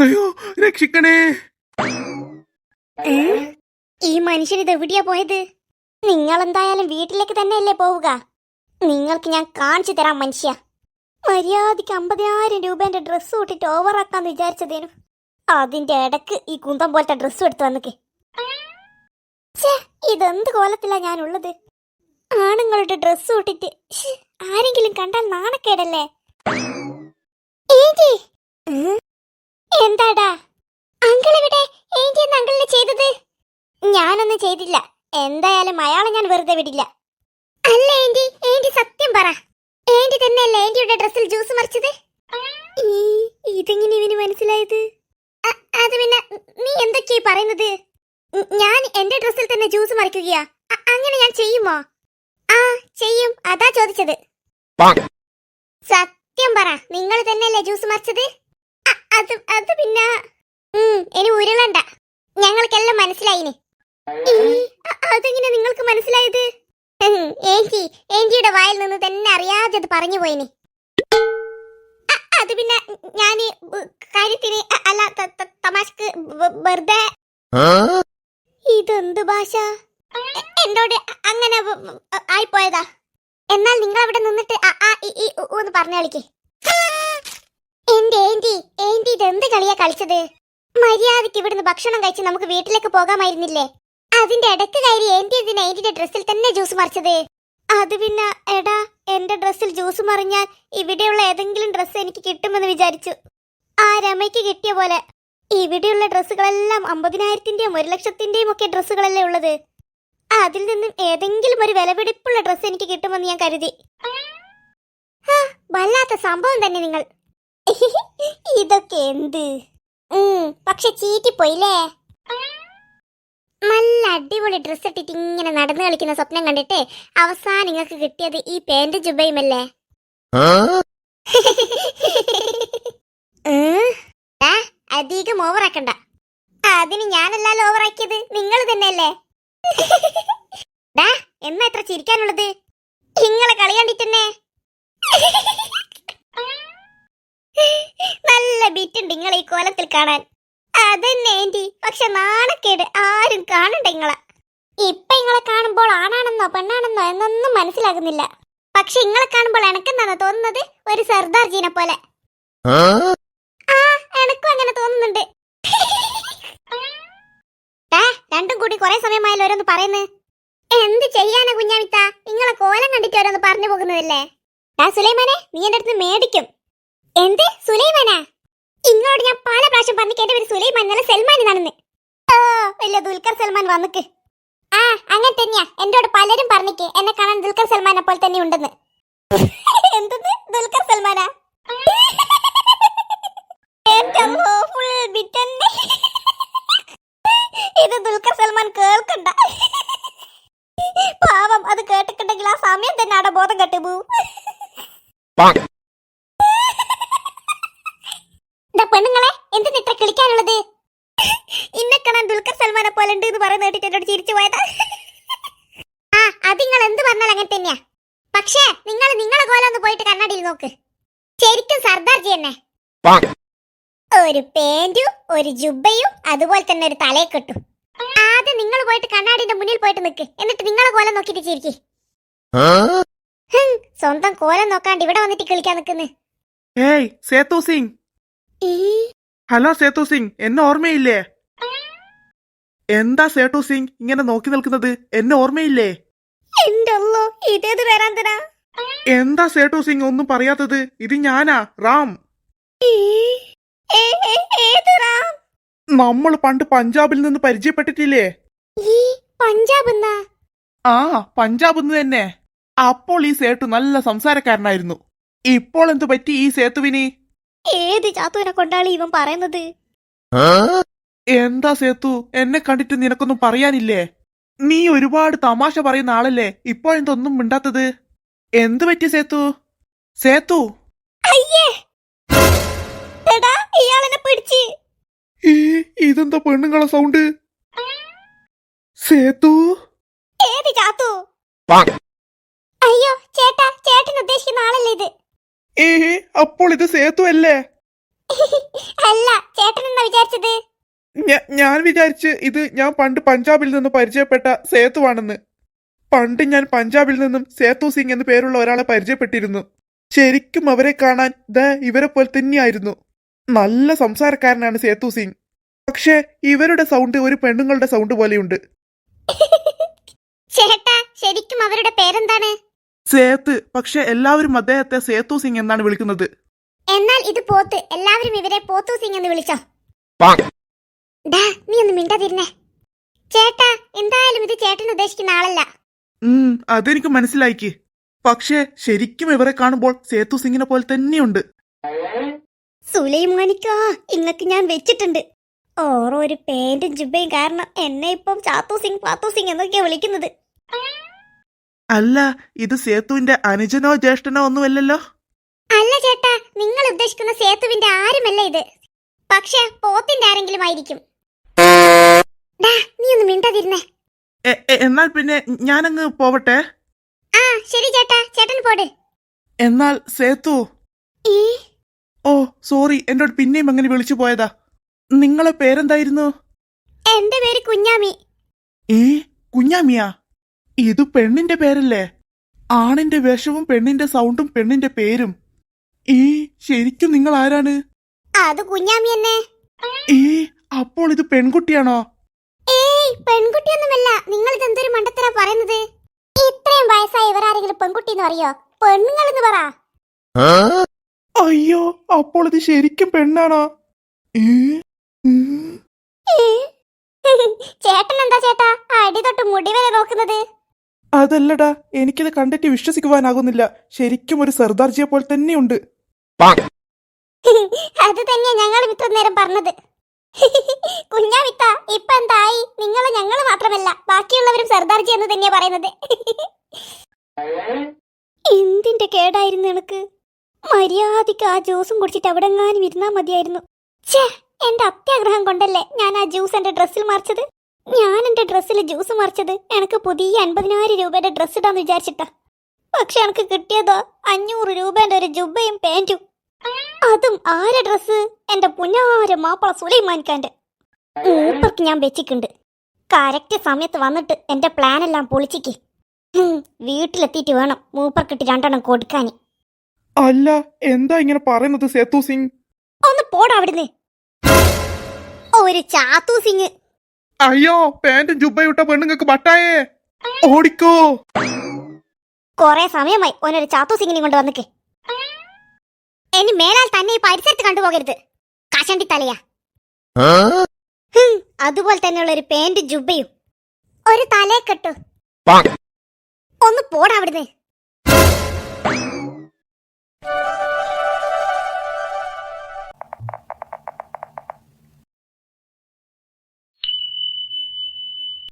അയ്യോ രക്ഷിക്കണേ. ഈ മനുഷ്യൻ ഇത് എവിടെയാ പോയത്? നിങ്ങൾ എന്തായാലും വീട്ടിലേക്ക് തന്നെയല്ലേ പോവുക. നിങ്ങൾക്ക് ഞാൻ കാണിച്ചു തരാം മനുഷ്യ. മര്യാദയ്ക്ക് അമ്പതിനായിരം രൂപേന്റെ ഡ്രസ്സ് കൂട്ടിട്ട് ഓവറാക്കാന്ന് വിചാരിച്ചതേനു. അതിന്റെ ഇടയ്ക്ക് ഈ കുന്തം പോലത്തെ ഡ്രസ്സ് എടുത്തു വന്നൊക്കെ. ഇതെന്ത് കോലത്തിലാ ഞാനുള്ളത്? ആണുങ്ങളുടെ ഡ്രസ്സ് കൂട്ടിട്ട് ആരെങ്കിലും കണ്ടാൽ നാണക്കേടല്ലേ? ഏന്റി! ചെയ്തില്ല. എന്തായാലും അയാളെ ഞാൻ വെറുതെ വിടില്ല. അല്ല ഏന്റി ഏന്റി സത്യം പറ. ഏന്റി തന്നെയല്ലേ ഏന്റിയുടെ ഡ്രസ്സിൽ ജ്യൂസ് മറിച്ചത്? ഇതെങ്ങനെ ഇവന് മനസ്സിലായത്? അത് പിന്നെ നീ എന്തൊക്കെയാ പറയുന്നത്? ഞാൻ എന്റെ ഡ്രസ്സിൽ തന്നെ ജ്യൂസ് മറിക്കുകയാ. അങ്ങനെ ഞാൻ ചെയ്യുമോ? ആ ചെയ്യും. അതാ ചോദിച്ചത്. സത്യം പറ. നിങ്ങൾ തന്നെയല്ലേ ജ്യൂസ് മറിച്ചത്? അത് അത് പിന്നെ ഉം, ഇനി ഉരുളണ്ട. ഞങ്ങൾക്കെല്ലാം മനസ്സിലായിന്. അതെങ്ങനെ നിങ്ങൾക്ക് മനസ്സിലായത്? ഏഞ്ചി ഏഞ്ചിയുടെ വായിൽ നിന്ന് തന്നെ അറിയാതെ അത് പറഞ്ഞു പോയിന്. അത് പിന്നെ ഞാൻ ഉ, കാര്യത്തിന് അല്ല തമാശക്ക് വെറുതെ ഇതെന്ത് ഭാഷ? എന്നോട് അങ്ങനെ ആയിപ്പോയതാ. എന്നാൽ നിങ്ങൾ അവിടെ നിന്നിട്ട് ഒന്ന് പറഞ്ഞു കളിക്ക്. എന്റെ ഏന്റി ഏന്റി ഇതെന്ത് കളിയാ കളിച്ചത്? മര്യാദയ്ക്ക് ഇവിടുന്ന് ഭക്ഷണം കഴിച്ച് നമുക്ക് വീട്ടിലേക്ക് പോകാമായിരുന്നില്ലേ? അതിന്റെ ഇടയ്ക്ക് കയറി എന്റെ എന്തിനാ ഡ്രസ്സിൽ തന്നെ ജ്യൂസ് മറിച്ചത്? അത് പിന്നെ എടാ എന്റെ ഡ്രസ്സിൽ ജ്യൂസ് മറിഞ്ഞാൽ ഇവിടെയുള്ള ഏതെങ്കിലും ഡ്രസ്സ് എനിക്ക് കിട്ടുമെന്ന് വിചാരിച്ചു. ആ രമയ്ക്ക് കിട്ടിയ പോലെ. ഇവിടെയുള്ള ഡ്രസ്സുകളെല്ലാം അമ്പതിനായിരത്തിന്റെയും ഒരു ലക്ഷത്തിന്റെയും ഒക്കെ ഡ്രസ്സുകളല്ലേ ഉള്ളത്. അതിൽ നിന്നും ഏതെങ്കിലും ഒരു വിലപിടിപ്പുള്ള ഡ്രസ്സ് എനിക്ക് കിട്ടുമെന്ന് ഞാൻ കരുതി. വല്ലാത്ത സംഭവം തന്നെ നിങ്ങൾ. ഇതൊക്കെ എന്ത്? പക്ഷെ ചീറ്റിപ്പോയില്ലേ? അടിപൊളി ഡ്രസ് ഇട്ടിട്ട് ഇങ്ങനെ നടന്നു കളിക്കുന്ന സ്വപ്നം കണ്ടിട്ട് അവസാനം നിങ്ങൾക്ക് കിട്ടിയത് ഈ പാന്റ് ജുബയുമല്ലേ അധികം ഓവറാക്കണ്ട അതിന് ഞാനല്ലല്ലോ ഓവറാക്കിയത് നിങ്ങൾ തന്നെയല്ലേ? എന്നാ എത്ര ചിരിക്കാനുള്ളത്? നിങ്ങളെ കളി കണ്ടിട്ടെന്നെ? നല്ല ബിറ്റുണ്ട് നിങ്ങൾ ഈ കോലത്തിൽ കാണാൻ. അതന്നെ ആന്റി. പക്ഷെ നാണക്കേട് ആരും കാണണ്ട ഇങ്ങളെ. ഇപ്പൊ ഇങ്ങളെ കാണുമ്പോൾ ആണാണെന്നോ പെണ്ണാണെന്നോ എന്നൊന്നും മനസ്സിലാകുന്നില്ല. പക്ഷെ ഇങ്ങളെ കാണുമ്പോൾ എനക്കെന്താണ് തോന്നുന്നത്? ഒരു സർദാർജീനെ പോലെ. ആ? എനക്കും അങ്ങനെ തോന്നുന്നുണ്ട്. രണ്ടും കൂടി കുറെ സമയമായാലും ഓരോന്ന് പറയുന്നു. എന്ത് ചെയ്യാനാ കുഞ്ഞാമിത്ത? നിങ്ങളെ കോലം കണ്ടിട്ട് ഓരോന്ന് പറഞ്ഞു പോകുന്നതല്ലേ? ആ സുലൈമാനെ നീ എന്റെ അടുത്ത് മേടിക്കും. എന്ത്? സുലൈമാനാ? ഇങ്ങോട്ട് ഞാൻ പല പ്രാവശ്യം പറഞ്ഞു എന്റെ ഒരു സുലൈമാൻ നല്ല സൽമാൻ എന്നാണെന്ന്. ഓ വലിയ ദുൽഖർ സൽമാൻ വന്നിക്ക്. ആ അങ്ങനെ തന്നെയാ. എന്നോട് പലരും പറഞ്ഞിക്ക് എന്നെ കാണാൻ ദുൽഖർ സൽമാനെ പോലെ തന്നെ ഉണ്ടെന്ന്. എന്തെന്ന്? ദുൽഖർ സൽമാനാ. ഇത് ദുൽഖർ സൽമാൻ കേൾക്കണ്ട. പാവം അത് കേട്ടിട്ടുണ്ടെങ്കിൽ ആ സമയം തന്നെ അവിടെ ബോധം കെട്ടു പോവും ദാ പെണ്ണുങ്ങളെ എന്തിന് ഇത്ര കിളിക്കാനുള്ളത്? ഇന്നെ കാണാൻ ദുൽഖർ സൽമാനെ പോലെ ഉണ്ട് എന്ന് പറയുന്ന കേട്ടിട്ട് എന്നോട് ചിരിച്ചു പോയതാ. ആ അത് നിങ്ങൾ എന്ത് പറഞ്ഞാൽ അങ്ങനെ തന്നെയാ. പക്ഷേ നിങ്ങൾ നിങ്ങളെ കോലം ഒന്ന് പോയിട്ട് കണ്ണാടിയിൽ നോക്ക്. ശരിക്കും സർദാർജി തന്നെ ഒരു പാന്റും ഒരു ജുബയും അതുപോലെ തന്നെ ഒരു തലയെ കെട്ടു ആദ്യം നിങ്ങൾ പോയിട്ട് കണ്ണാടിന്റെ മുന്നിൽ പോയിട്ട് നിൽക്ക് എന്നിട്ട് നിങ്ങളെ കോലം നോക്കിയിട്ട് ചിരിക്കി. സ്വന്തം കോലം നോക്കാണ്ട് ഇവിടെ വന്നിട്ട് കളിക്കാൻ നിൽക്കുന്നു. ഏയ് സേതു സിംഗ്. ഹലോ സേതു സിംഗ് എന്നെ ഓർമ്മയില്ലേ? എന്താ സേതു സിംഗ് ഇങ്ങനെ നോക്കി നിൽക്കുന്നത്? എന്നെ ഓർമ്മയില്ലേ? ഇതേത് വരാന്തനാ എന്താ സേതു സിംഗ് ഒന്നും പറയാത്തത്? ഇത് ഞാനാ റാം. നമ്മൾ പണ്ട് പഞ്ചാബിൽ നിന്ന് പരിചയപ്പെട്ടിട്ടില്ലേ? ആ പഞ്ചാബ് തന്നെ. അപ്പോൾ ഈ സേട്ടു നല്ല സംസാരക്കാരനായിരുന്നു. ഇപ്പോൾ എന്തു പറ്റി ഈ സേത്തുവിന് ഏത് ചാത്തുവിനെ കൊണ്ടാണ് ഇവൻ പറയുന്നത്? എന്താ സേതു? എന്നെ കണ്ടിട്ട് നിനക്കൊന്നും പറയാനില്ലേ? നീ ഒരുപാട് തമാശ പറയുന്ന ആളല്ലേ? ഇപ്പോഴെന്തൊന്നും മിണ്ടാത്തത്? എന്തു പറ്റി സേതു? സേതു? അയ്യേ! എടാ ഇയാളെന്നെ പിടിച്ച്. ഈ ഇതെന്താ പെണ്ണുങ്ങളെ സൗണ്ട് സേതു? ഏത് ചാത്തു? അയ്യോ ചേട്ടാ ചേട്ടൻ ഉദ്ദേശിക്കുന്ന ആളല്ലേ ഇത്? ഏ അപ്പോൾ ഇത് സേതു അല്ലേ? അല്ല ചേട്ടൻ എന്താ വിചാരിച്ചത്? ഞ- ഞാൻ വിചാരിച്ച് ഇത് ഞാൻ പണ്ട് പഞ്ചാബിൽ നിന്ന് പരിചയപ്പെട്ട സേതുവാണെന്ന്. പണ്ട് ഞാൻ പഞ്ചാബിൽ നിന്നും സേതു സിംഗ് എന്ന് പേരുള്ള ഒരാളെ പരിചയപ്പെട്ടിരുന്നു. ശരിക്കും അവരെ കാണാൻ ദ ഇവരെ പോലെ തന്നെയായിരുന്നു. നല്ല സംസാരക്കാരനാണ് സേതു സിംഗ്. പക്ഷേ ഇവരുടെ സൗണ്ട് ഒരു പെണ്ണുങ്ങളുടെ സൗണ്ട് പോലെയുണ്ട്. ചേട്ടാ ശരിക്കും അവരുടെ പേരെന്താണ്? സേത്ത് പക്ഷെ എല്ലാവരും അദ്ദേഹത്തെ സേത്തു സിംഗ് എന്നാണ് വിളിക്കുന്നത്. എന്നാൽ ഇത് പോത്ത്. എല്ലാവരും ഇവരെ പോത്തു സിംഗ് എന്ന് വിളിച്ചോ? ഡാ നീ ഒന്ന് മിണ്ടാതിരുന്നേ. ചേട്ടാ എന്തായാലും ഇത് ചേട്ടൻ ഉദ്ദേശിക്കുന്ന ആളല്ല. ഉം അതെനിക്ക് മനസ്സിലായിക്ക്. പക്ഷേ ശരിക്കും ഇവരെ കാണുമ്പോൾ സേതു സിംഗിനെ പോലെ തന്നെയുണ്ട്. സുലൈമാനിക്കാ ഇങ്ങക്ക് ഞാൻ വെച്ചിട്ടുണ്ട്. ഓരോ ഒരു പേന്റും ജുബയും കാരണം എന്നെ ഇപ്പം ചാത്തു സിംഗ് പാത്തു സിംഗ് എന്നൊക്കെയാ വിളിക്കുന്നത്. അല്ല ഇത് സേതുവിന്റെ അനുജനോ ജ്യേഷ്ഠനോ ഒന്നുമല്ലല്ലോ? അല്ല ചേട്ടാ നിങ്ങൾ ഉദ്ദേശിക്കുന്ന സേതുവിന്റെ ആരുമല്ല ഇത്. പക്ഷേ പോത്തിന്റെ ആരെങ്കിലും ആയിരിക്കും. നീ ഒന്ന് മിണ്ടാതിരുന്നേ. എന്നാൽ പിന്നെ ഞാനങ്ങ് പോവട്ടെ? ആ ശരി ചേട്ടാ ചേട്ടൻ പോട്. എന്നാൽ സേതു ഈ? ഓ സോറി എന്നോട് പിന്നെയും അങ്ങനെ വിളിച്ചു പോയതാ. നിങ്ങളെ പേരെന്തായിരുന്നു? എന്റെ പേര് കുഞ്ഞാമി. ഏ കുഞ്ഞാമിയാ? ഇത് പെണ്ണിന്റെ പേരല്ലേ? ആണിന്റെ വേഷവും പെണ്ണിന്റെ സൗണ്ടും പെണ്ണിന്റെ പേരും. ഈ ശരിക്കും നിങ്ങൾ ആരാണ്? അത് കുഞ്ഞാമി തന്നെ ഈ അപ്പോൾ ഇത് പെൺകുട്ടിയാണോ? ഏയ് പെൺകുട്ടിയൊന്നുമല്ല. നിങ്ങൾ ഇതെന്തൊരു മണ്ടത്തരാ പറയുന്നത്? ഇത്രയും വയസ്സായ ഇവരാരെങ്കിലും പെൺകുട്ടി എന്ന് പറയോ? പെണ്ണുങ്ങൾ എന്ന് പറ. അയ്യോ അപ്പോൾ ഇത് ശരിക്കും പെണ്ണാണോ? ചേട്ടൻ എന്താ ചേട്ടാ? അടി തൊട്ട് മുടി വരെ നോക്കുന്നത്. അതല്ലടാ എനിക്കിത് കണ്ടിട്ട് വിശ്വസിക്കുവാനാകുന്നില്ല. ശരിക്കും ഒരു സർദാർജിയെ പോലെ തന്നെയുണ്ട്. അത് തന്നെയാ ഞങ്ങൾ ഇത്ര നേരം പറഞ്ഞത്. കുഞ്ഞാവിത്ത ഇപ്പൊ എന്തായി? നിങ്ങൾ ഞങ്ങൾ മാത്രമല്ല ബാക്കിയുള്ളവരും സർദാർജി എന്ന് തന്നെയാ പറയുന്നത്. എന്തിന്റെ കേടായിരുന്നു നിനക്ക് മര്യാദയ്ക്ക് ആ ജ്യൂസും കുടിച്ചിട്ട് അവിടെ എങ്ങാനും ഇരുന്നാ മതിയായിരുന്നു. ഛേ എന്റെ അത്യാഗ്രഹം കൊണ്ടല്ലേ ഞാൻ ആ ജ്യൂസ് എന്റെ ഡ്രസ്സിൽ മറിച്ചത്? ഞാൻ എന്റെ ഡ്രസ്സിൽ ജ്യൂസ് മറിച്ചത്? എനിക്ക് പുതിയ അൻപതിനായിരം രൂപയുടെ ഡ്രസ് ഇടാന്ന് വിചാരിച്ചിട്ടാ. പക്ഷെ എനിക്ക് കിട്ടിയതോ അഞ്ഞൂറ് രൂപന്റെ ഒരു ജുബയും പാന്റും അതും ആരെ ഡ്രസ്സ് എന്റെ പുന്നാര മാപ്പിള സുലൈമാനിക്കാന്റെ മൂപ്പർക്ക് ഞാൻ വെച്ചിട്ടുണ്ട്. കറക്റ്റ് സമയത്ത് വന്നിട്ട് എന്റെ പ്ലാൻ എല്ലാം പൊളിച്ചിക്ക്. വീട്ടിലെത്തിയിട്ട് വേണം മൂപ്പർക്കിട്ട് രണ്ടെണ്ണം കൊടുക്കാൻ അല്ല എന്താ ഇങ്ങനെ പറയുന്നത് സേതു സിംഗ്? ഒന്ന് പോടാ അവിടുന്ന്. ഒരു ചാത്തു സിംഗ് അയ്യോ പാന്റും ജുബയിട്ട പെണ്ണുങ്ങൾക്ക് ബട്ടായേ. ഓടിക്കോ. കൊറേ സമയമായി ഓനൊരു ചാത്തു സിംഗിനെ കൊണ്ട് വന്നിക്ക്. ഇനി മേലാൽ തന്നെ ഈ പരിസരത്ത് കണ്ടുപോകരുത്. കാശണ്ടി തലയാ. ഹും, അതുപോലെ തന്നെയുള്ള ഒരു പാന്റ് ജുബയും. ഒരു തലേ കെട്ടു. ഒന്ന് പോടാ അവിടുന്ന്.